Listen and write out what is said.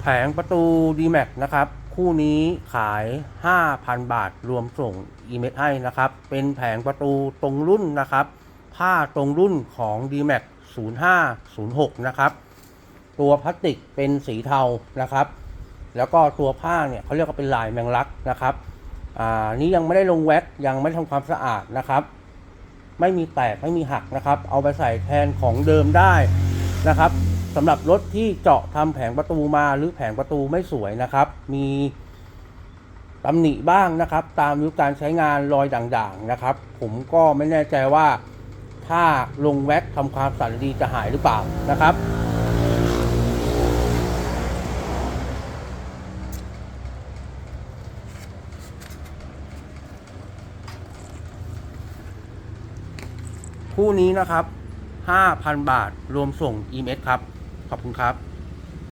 แผงประตู d m a x นะครับ คู่นี้ขาย 5,000 บาท รวมส่งอีเมลให้นะครับ เป็นแผงประตูตรงรุ่นนะครับ ผ้าตรงรุ่นของ d m a x 0506 นะครับ ตัวพลาสติกเป็นสีเทานะครับ แล้วก็ตัวผ้าเนี่ยเขาเรียกว่าเป็นลายแมงลักนะครับ อ่า นี้ยังไม่ได้ลงแว็กยังไม่ได้ทำความสะอาดนะครับ ไม่มีแตกไม่มีหักนะครับ เอาไปใส่แทนของเดิมได้นะครับ สำหรับรถที่เจาะทำแผงประตูมาหรือแผงประตูไม่สวยนะครับ มีตำหนิบ้างนะครับ ตามยุการใช้งานรอยด่างๆนะครับ ผมก็ไม่แน่ใจว่าถ้าลงแว็กทำความสะอาดดีจะหายหรือเปล่านะครับคู่นี้นะครับ 5,000 บาท รวมส่ง e m s ครับ ขอบคุณครับ